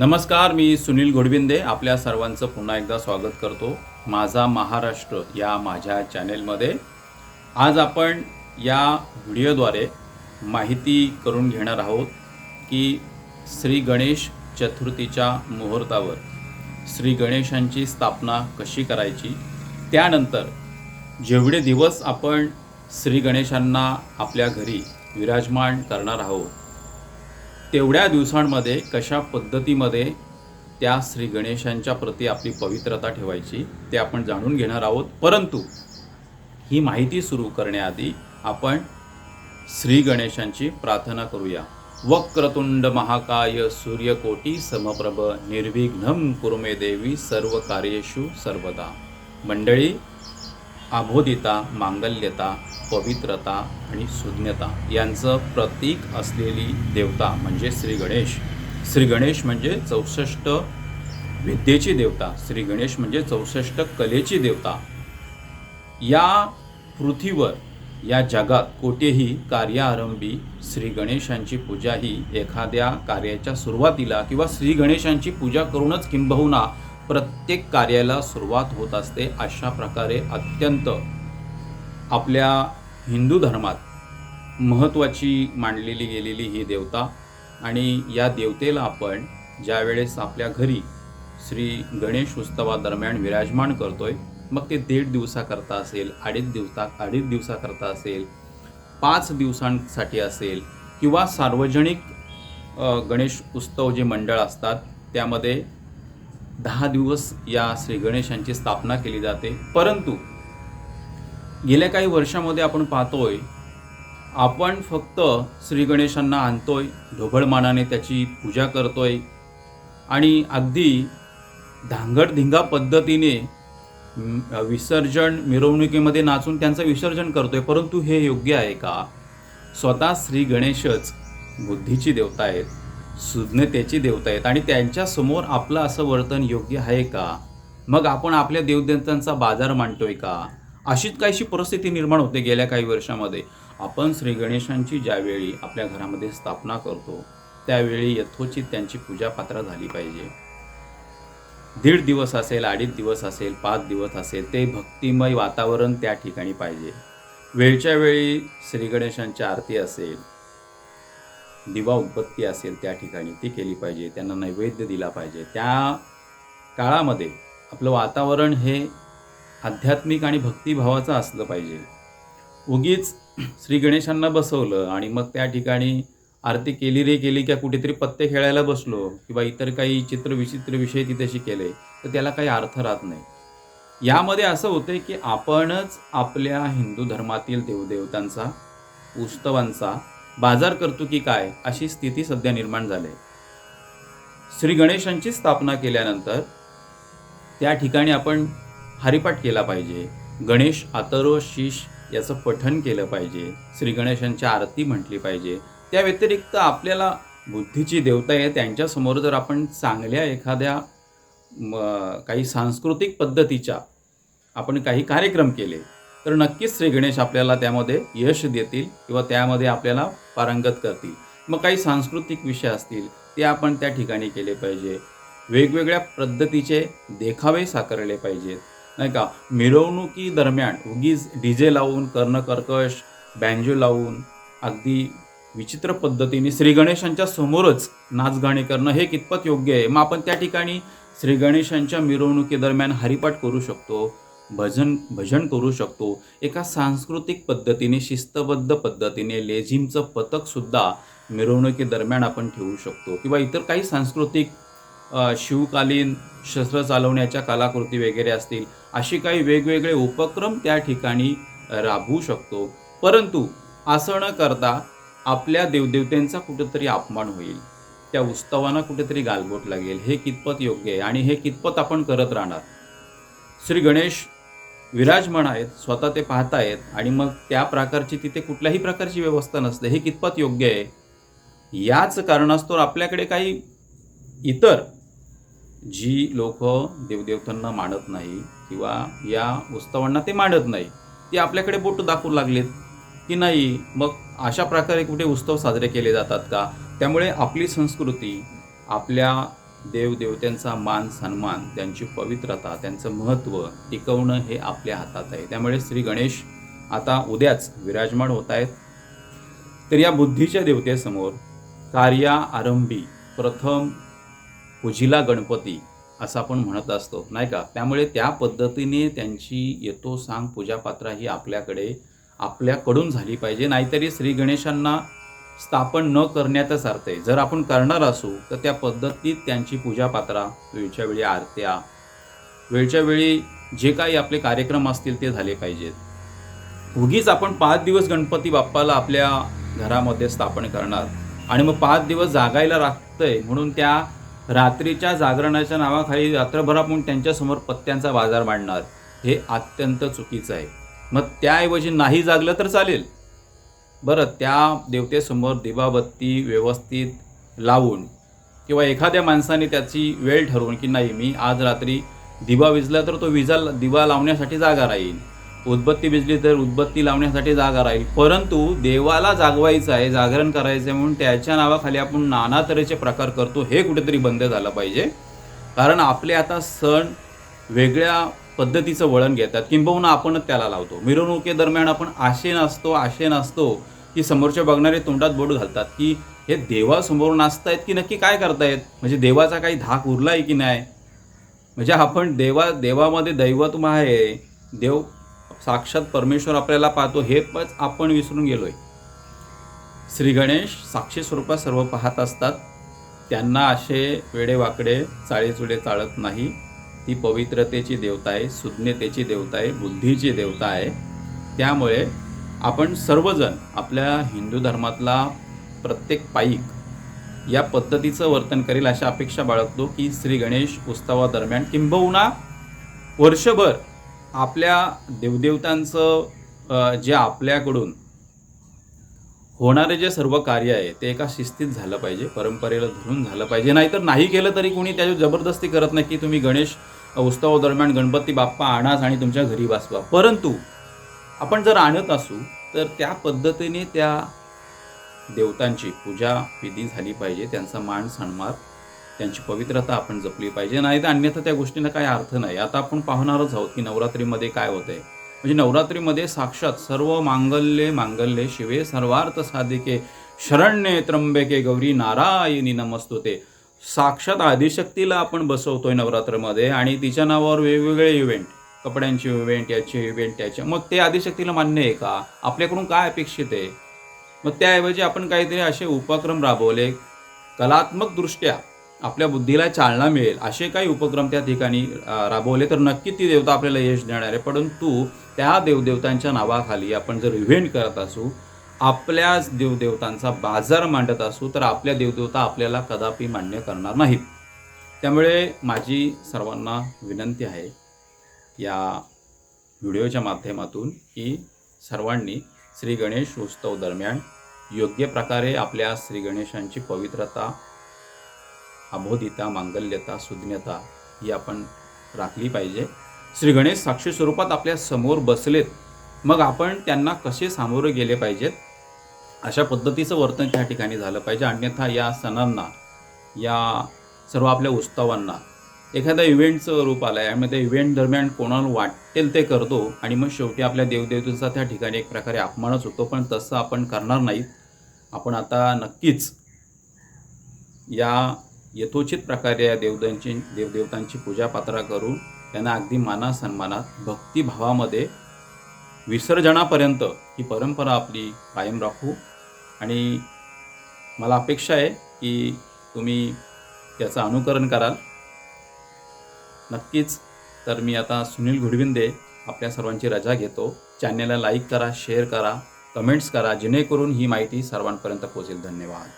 नमस्कार मी सुनील गोडविंदे. आपल्या सर्वांचं पुन्हा एकदा स्वागत करतो माझा महाराष्ट्र या माझ्या चॅनेलमध्ये. आज आपण या व्हिडिओद्वारे माहिती करून घेणार आहोत की श्री गणेश चतुर्थीच्या मुहूर्तावर श्री गणेशांची स्थापना कशी करायची? त्यानंतर जेवढे दिवस आपण श्री गणेशांना आपल्या घरी विराजमान करणार आहोत तेवढ्या दिवसांमध्ये कशा पद्धतीमध्ये त्या श्री गणेशांच्या प्रती आपली पवित्रता ठेवायची ते आपण जाणून घेणार आहोत. परंतु ही माहिती सुरू करण्याआधी आपण श्री गणेशांची प्रार्थना करूया. वक्रतुंड महाकाय सूर्यकोटी समप्रभ निर्विघ्नम कुरुमे देवी सर्व कार्येषु सर्वदा. मंडळी अबोधिता मांगल्यता पवित्रता आणि सुज्ञता यांचं प्रतीक असलेली देवता म्हणजे श्री गणेश. श्री गणेश म्हणजे चौसष्ट विद्येची देवता. श्री गणेश म्हणजे चौसष्ट कलेची देवता. या पृथ्वीवर या जगात कोठेही कार्यारंभी श्री गणेशांची पूजा ही एखाद्या कार्याच्या सुरुवातीला किंवा श्री गणेशांची पूजा करूनच किंबहुना प्रत्येक कार्याला सुरुवात होत असते अशा प्रकारे अत्यंत आपल्या हिंदू धर्मात महत्त्वाची मांडलेली गेलेली ही देवता. आणि या देवतेला आपण ज्यावेळेस आपल्या घरी श्री गणेश उत्सवादरम्यान विराजमान करतोय मग ते दीड दिवसाकरता असेल अडीच दिवसा अडीच दिवसाकरता असेल पाच दिवसांसाठी असेल किंवा सार्वजनिक गणेश उत्सव जे मंडळ असतात त्यामध्ये दहा दिवस या श्री गणेशांची स्थापना केली जाते. परंतु गेल्या काही वर्षामध्ये आपण पाहतोय आपण फक्त श्री गणेशांना आणतोय ढोबळमानाने त्याची पूजा करतोय आणि अगदी धांगडधिंगा पद्धतीने विसर्जन मिरवणुकीमध्ये नाचून त्यांचं विसर्जन करतोय. परंतु हे योग्य आहे का? स्वतः श्री गणेशच बुद्धीची देवता आहेत. सुज्ञतेची देवता आहेत. आणि त्यांच्यासमोर आपलं असं वर्तन योग्य आहे का? मग आपण आपल्या देवदेवतांचा बाजार मांडतोय का? अशीच काहीशी परिस्थिती निर्माण होते गेल्या काही वर्षामध्ये. आपण श्री गणेशांची ज्यावेळी आपल्या घरामध्ये स्थापना करतो त्यावेळी यथोचित त्यांची पूजापात्र झाली पाहिजे. दीड दिवस असेल अडीच दिवस असेल पाच दिवस असेल ते भक्तिमय वातावरण त्या ठिकाणी पाहिजे. वेळच्या वेळी श्री गणेशांची आरती असेल दिवा उत्पत्ती असेल त्या ठिकाणी ती केली पाहिजे त्यांना नैवेद्य दिला पाहिजे. त्या काळामध्ये आपलं वातावरण हे आध्यात्मिक आणि भक्तिभावाचं असलं पाहिजे. उगीच श्री गणेशांना बसवलं आणि मग त्या ठिकाणी आरती केली रे केली की कुठेतरी पत्ते खेळायला बसलो किंवा इतर काही चित्र विचित्र विषय तिथेशी केले तर त्याला काही अर्थ राहत नाही. यामध्ये असं होतं की आपणच आपल्या हिंदू धर्मातील देवदेवतांचा उत्सवांचा बाजार करतो की काय अशी स्थिती सध्या निर्माण झाली. श्री गणेशांची स्थापना केल्यानंतर त्या ठिकाणी आपण हरिपाठ केला पाहिजे. गणेश आतरो शीश याचं पठन केलं पाहिजे. श्री गणेशांची आरती म्हटली पाहिजे. त्या व्यतिरिक्त आपल्याला बुद्धीची देवता आहे त्यांच्यासमोर जर आपण चांगल्या एखाद्या काही सांस्कृतिक पद्धतीच्या आपण काही कार्यक्रम केले तर नक्कीच श्री गणेश आपल्याला त्यामध्ये यश देतील किंवा त्यामध्ये आपल्याला पारंगत करतील. मग काही सांस्कृतिक विषय असतील ते आपण त्या ठिकाणी केले पाहिजे. वेगवेगळ्या पद्धतीचे देखावे साकारले पाहिजेत. नाही का? मिरवणुकी दरम्यान उगीच डी जे लावून कर्णकर्कश बँजो लावून अगदी विचित्र पद्धतीने श्रीगणेशांच्या समोरच नाचगाणी करणं हे कितपत योग्य आहे? मग आपण त्या ठिकाणी श्रीगणेशांच्या मिरवणुकीदरम्यान हरिपाठ करू शकतो. भजन भजन करू शकतो. एका सांस्कृतिक पद्धतीने शिस्तबद्ध पद्धतीने लेझिमचं पथकसुद्धा मिरवणुकीदरम्यान आपण ठेवू शकतो. किंवा इतर काही सांस्कृतिक शिवकालीन शस्त्र चालवण्याच्या कलाकृती वगैरे असतील असे काही वेगवेगळे उपक्रम त्या ठिकाणी राबवू शकतो. परंतु असं न करता आपल्या देवदेवतेंचा कुठेतरी अपमान होईल. त्या उत्सवांना कुठेतरी गालबोट लागेल. हे कितपत योग्य आहे? आणि हे कितपत आपण करत राहणार? श्री गणेश विराजमान आहेत स्वतः ते पाहतायत आणि मग त्या प्रकारची तिथे कुठल्याही प्रकारची व्यवस्था नसते हे कितपत योग्य आहे? याच कारणास्तव आपल्याकडे काही इतर जी लोक देवदेवतांना मानत नाही किंवा या उत्सवांना ते मानत नाही ते आपल्याकडे बोट दाखवू लागलेत की नाही? मग अशा प्रकारे कुठे उत्सव साजरे केले जातात का? त्यामुळे आपली संस्कृती आपल्या देवदेवत्यांचा मान सन्मान त्यांची पवित्रता त्यांचं महत्त्व टिकवणं हे आपल्या हातात आहे. त्यामुळे श्री गणेश आता उद्याच विराजमान होत आहेत. तर या बुद्धीच्या देवतेसमोर कार्या आरंभी प्रथम पूजिला गणपती असं आपण म्हणत असतो नाही का? त्यामुळे त्या पद्धतीने त्यांची येतो सांग पूजापात्रा ही आपल्याकडे आपल्याकडून झाली पाहिजे. नाहीतरी श्री गणेशांना स्थापन न करण्यातच अर्थ आहे जर आपण करणार असू तर त्या पद्धतीत त्यांची पूजापात्रा वेळच्या वेळी आरत्या वेळच्या वेळी जे काही आपले कार्यक्रम असतील ते झाले पाहिजेत. उगीच आपण पाच दिवस गणपती बाप्पाला आपल्या घरामध्ये स्थापन करणार आणि मग पाच दिवस जागायला लागतंय म्हणून त्या रात्रीच्या जागरणाच्या नावाखाली रात्रभर आपण त्यांच्यासमोर पत्त्यांचा बाजार मांडणार हे अत्यंत चुकीचं आहे. मग त्याऐवजी नाही जागलं तर चालेल. बरं त्या देवतेसमोर दिवाबत्ती व्यवस्थित लावून किंवा एखाद्या माणसाने त्याची वेळ ठरवून की नाही मी आज रात्री दिवा विजला तर तो विजा दिवा लावण्यासाठी जागा राहील. उदबत्ती विजली तर उदबत्ती लावण्यासाठी जागा राहील. परंतु देवाला जागवायचं आहे जागरण करायचं आहे म्हणून त्याच्या नावाखाली आपण नाना तऱ्हेचे प्रकार करतो हे कुठेतरी बंद झालं पाहिजे. कारण आपले आता सण वेगळ्या पद्धतीचं वळण घेतात. किंबहुना आपणच त्याला लावतो. मिरवणुकीदरम्यान आपण आशे नाचतो आशे नसतो की समोरच्या बघणारे तोंडात बोट घालतात की हे देवासमोर नाचतायत की नक्की काय करतायत? म्हणजे देवाचा काही धाक उरला आहे की नाही? म्हणजे आपण देवा देवामध्ये दैवत्व आहे. देव साक्षात परमेश्वर आपल्याला पाहतो. हे पण आपण विसरून गेलोय. श्री गणेश साक्षी स्वरूपात सर्व पाहत असतात. त्यांना असे वेडेवाकडे चाळीचुडे चाळत नाही. ती पवित्रतेची देवता आहे सुज्ञतेची देवता आहे बुद्धीची देवता आहे. त्यामुळे आपण सर्वजण आपल्या हिंदू धर्मातला प्रत्येक पायिक या पद्धतीचं वर्तन करेल अशा अपेक्षा बाळगतो की श्री गणेश उत्सवादरम्यान किंबहुना वर्षभर आपल्या देवदेवतांचं जे आपल्याकडून होणारे जे सर्व कार्य आहे ते एका शिस्तीत झालं पाहिजे परंपरेला धरून झालं पाहिजे. नाहीतर नाही केलं तरी कोणी त्याची जबरदस्ती करत नाही की तुम्ही गणेश उत्सवादरम्यान गणपती बाप्पा आणाच आणि तुमच्या घरी बसवा. परंतु आपण जर आणत असू तर त्या पद्धतीने त्या देवतांची पूजा विधी झाली पाहिजे त्यांचा मान सन्मान त्यांची पवित्रता आपण जपली पाहिजे. नाही तर अन्यथा त्या गोष्टींना काही अर्थ नाही. आता आपण पाहणारच आहोत की नवरात्रीमध्ये काय होतंय. म्हणजे नवरात्रीमध्ये साक्षात सर्व मांगल्ये मांगल्ये शिवे सर्वार्थ साधिके शरण्ये त्र्यंबके गौरी नारायणी नमस्तुते. साक्षात आदिशक्तीला आपण बसवतोय नवरात्रमध्ये आणि तिच्या नावावर वेगवेगळे इव्हेंट कपड्यांचे इव्हेंट याचे इव्हेंट त्याचे. मग ते आदिशक्तीला मान्य आहे का? आपल्याकडून काय अपेक्षित आहे? मग त्याऐवजी आपण काहीतरी असे उपक्रम राबवले. कलात्मकदृष्ट्या आपल्या बुद्धीला चालना मिळेल. असे काही उपक्रम त्या ठिकाणी राबवले तर नक्की ती देवता आपल्याला यश देणार आहे. परंतु त्या देवदेवतांच्या नावाखाली आपण जर इव्हेंट करत असू आपल्याच देवदेवतांचा बाजार मांडत असू तर आपल्या देवदेवता आपल्याला कदापि मान्य करणार नाहीत. त्यामुळे माझी सर्वांना विनंती आहे या व्हिडिओच्या माध्यमातून की सर्वांनी श्री गणेश उत्सव दरम्यान योग्य प्रकारे आपल्या श्री गणेशांची पवित्रता अबोधिता मांगल्यता सुज्ञता ही आपण राखली पाहिजे. श्री गणेश साक्षी स्वरूपात आपल्यासमोर बसलेत. मग आपण त्यांना कसे सामोरे गेले पाहिजेत? अशा पद्धतीचं वर्तन त्या ठिकाणी झालं पाहिजे. अन्यथा या सणांना या सर्व आपल्या उत्सवांना एखाद्या इव्हेंटचं रूप आलं आहे आणि त्या इव्हेंट दरम्यान कोणाला वाटेल ते करतो. आणि मग शेवटी आपल्या देवदेवतेचा त्या ठिकाणी एक प्रकारे अपमानच होतो. पण तसं आपण करणार नाहीत. आपण आता नक्कीच या यथोचित प्रकारे या देवतांची देवदेवतांची पूजापात्रा करून त्यांना अगदी माना सन्मानात भक्तिभावामध्ये विसर्जनापर्यंत ही परंपरा आपली कायम राखू. आणि मला अपेक्षा आहे की तुम्ही त्याचं अनुकरण कराल. नक्कीच तर मी आता सुनील घुडविंदे आपल्या सर्वांची रजा घेतो. चॅनेलला लाईक करा शेअर करा कमेंट्स करा जेणेकरून ही माहिती सर्वांपर्यंत पोहोचेल. धन्यवाद.